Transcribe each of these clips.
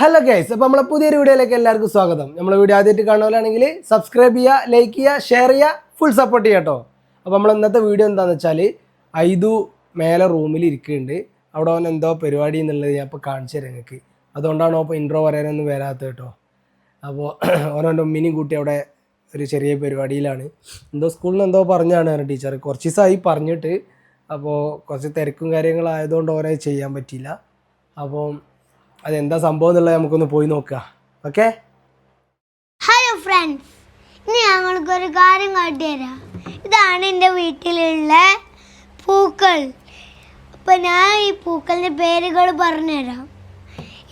Hello guys അപ്പോൾ നമ്മളെ പുതിയൊരു വീഡിയോയിലേക്ക് എല്ലാവർക്കും സ്വാഗതം. നമ്മളെ വീഡിയോ ആദ്യമായിട്ട് കാണുകയാണെങ്കിൽ സബ്സ്ക്രൈബ് ചെയ്യുക ലൈക്ക് ചെയ്യുക ഷെയർ ചെയ്യുക ഫുൾ സപ്പോർട്ട് ചെയ്യുക കേട്ടോ അപ്പോൾ നമ്മൾ ഇന്നത്തെ വീഡിയോ എന്താണെന്ന് വെച്ചാൽ ഐതു മേലെ റൂമിൽ ഇരിക്കുന്നുണ്ട്. അവിടെ അവൻ എന്തോ പരിപാടി എന്നുള്ളത് ഞാൻ ഇപ്പോൾ കാണിച്ചു തരാം നിങ്ങൾക്ക് അതുകൊണ്ടാണ് അപ്പോൾ ഇൻട്രോ പറയാനൊന്നും വരാത്തത് കേട്ടോ അപ്പോൾ ഓരോന്റെ ഉമ്മിനെയും കൂട്ടി അവിടെ ഒരു ചെറിയ പരിപാടിയിലാണ്. എന്തോ സ്കൂളിൽ എന്തോ പറഞ്ഞാണ് ടീച്ചർ കുറച്ച് ദിവസമായി പറഞ്ഞിട്ട് അപ്പോൾ കുറച്ച് തിരക്കും കാര്യങ്ങളായതുകൊണ്ട് ഓരോ ചെയ്യാൻ പറ്റിയില്ല. അപ്പോൾ അതെന്താ സംഭവം എന്നുള്ളത് നമുക്കൊന്ന് പോയി നോക്കാം. ഓക്കെ ഹലോ ഫ്രണ്ട്സ് ഇനി ഞങ്ങൾക്കൊരു കാര്യം കാട്ടിത്തരാം ഇതാണ് എന്റെ വീട്ടിലുള്ള പൂക്കൾ. അപ്പം ഞാൻ ഈ പൂക്കളുടെ പേരുകൾ പറഞ്ഞുതരാം.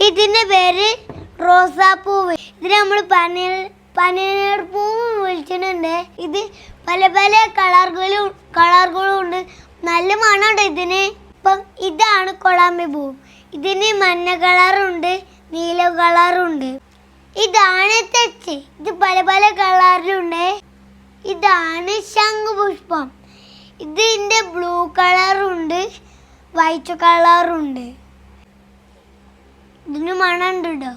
ഇതിന്റെ പേര് റോസാപ്പൂവ് ഇത് നമ്മൾ പനീർ പനീർ പൂവ് വിളിച്ചിട്ടുണ്ട്. ഇത് പല പല കളറുകളും കളറുകളും ഉണ്ട്. നല്ല മണമുണ്ട് ഇതിന്. ഇപ്പം ഇതാണ് കൊളാമ്പി പൂവ്. ഇതിന് മഞ്ഞ കളറുണ്ട് നീല കളറുണ്ട്. ഇതാണ് തെച്ച്. ഇത് പല പല കളറിലുണ്ട്. ഇതാണ് ശംഖുപുഷ്പം ഇതിന്റെ ബ്ലൂ കളറുണ്ട് വൈറ്റ് കളറുണ്ട്. ഇതിന് മണമുണ്ട് കേട്ടോ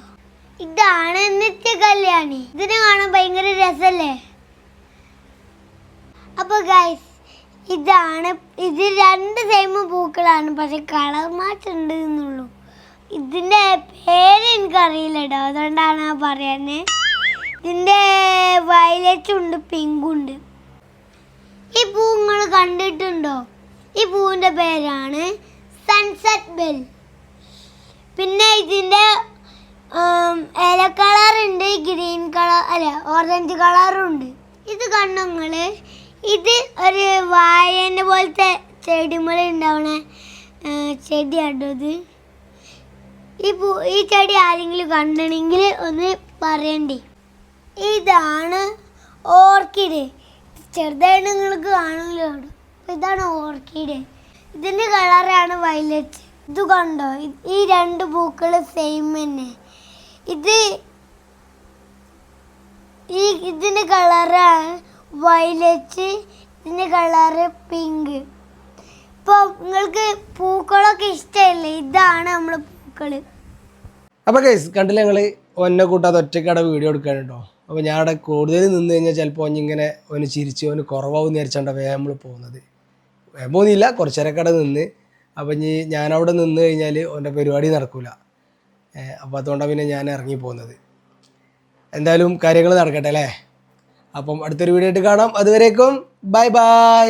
ഇതാണ് നിത്യ കല്യാണി. ഇതിന് കാണാൻ ഭയങ്കര രസല്ലേ? അപ്പൊ ഗൈസ് ഇതാണ്. ഇത് രണ്ട് സെയിം പൂക്കളാണ്. പക്ഷെ കളർ മാറ്റം ഉണ്ട് എന്നുള്ളൂ. ഇതിന്റെ പേര് എനിക്കറിയില്ല കേട്ടോ അതുകൊണ്ടാണ് ആ പറയുന്നത് ഇതിന്റെ വയലറ്റും ഉണ്ട് പിങ്കും ഉണ്ട്. ഈ പൂ നിങ്ങൾ കണ്ടിട്ടുണ്ടോ? ഈ പൂവിന്റെ പേരാണ് സൺസെറ്റ് ബെൽ പിന്നെ ഇതിന്റെ ഇല കളറുണ്ട് ഗ്രീൻ കളർ അല്ല ഓറഞ്ച് കളറുണ്ട് ഇത് കണ്ണുങ്ങൾ ഇത് ഒരു വായന പോലത്തെ ചെടിമല ഉണ്ടാവണ ചെടിയാട്ടോ ഇത്. ഈ പൂ ഈ ചെടി ആരെങ്കിലും കണ്ടണെങ്കിൽ ഒന്ന് പറയണ്ടേ. ഇതാണ് ഓർക്കിഡ്. ചെറുതായിട്ട് നിങ്ങൾക്ക് കാണുമല്ലോ ഇതാണ് ഓർക്കിഡ്. ഇതിന്റെ കളറാണ് വയലറ്റ്. ഇത് കണ്ടോ? ഈ രണ്ട് പൂക്കൾ സെയിം തന്നെ ഇത് ഈ ഇതിന്റെ കളറാണ് വയലറ്റ് ഇതിന്റെ കളറ് പിങ്ക് ഇപ്പോൾ നിങ്ങൾക്ക് പൂക്കളൊക്കെ ഇഷ്ടമല്ലേ ഇതാണ് നമ്മൾ പൂക്കൾ അപ്പോൾ കേസ് കണ്ടില്ല ഞങ്ങൾ ഒന്നെ കൂട്ടാതെ ഒറ്റക്കടെ വീഡിയോ എടുക്കാൻ കേട്ടോ അപ്പോൾ ഞാൻ അവിടെ കൂടുതൽ നിന്ന് കഴിഞ്ഞാൽ ചിലപ്പോൾ ഒന്നിങ്ങനെ ഒന്ന് ചിരിച്ച് ഒന്ന് കുറവാകും നേരിച്ചാണ്ട വേഗം നമ്മൾ പോകുന്നത്. വേഗം പോകുന്നില്ല കുറച്ചേരക്കടെ നിന്ന്. അപ്പം ഇനി ഞാനവിടെ നിന്ന് കഴിഞ്ഞാൽ ഓന്റെ പരിപാടി നടക്കില്ല അപ്പോൾ അതുകൊണ്ടാണ് പിന്നെ ഞാൻ ഇറങ്ങി പോകുന്നത്. എന്തായാലും കാര്യങ്ങൾ നടക്കട്ടെ അല്ലേ? അപ്പം അടുത്തൊരു വീഡിയോ ആയിട്ട് കാണാം. അതുവരേക്കും ബൈ ബൈ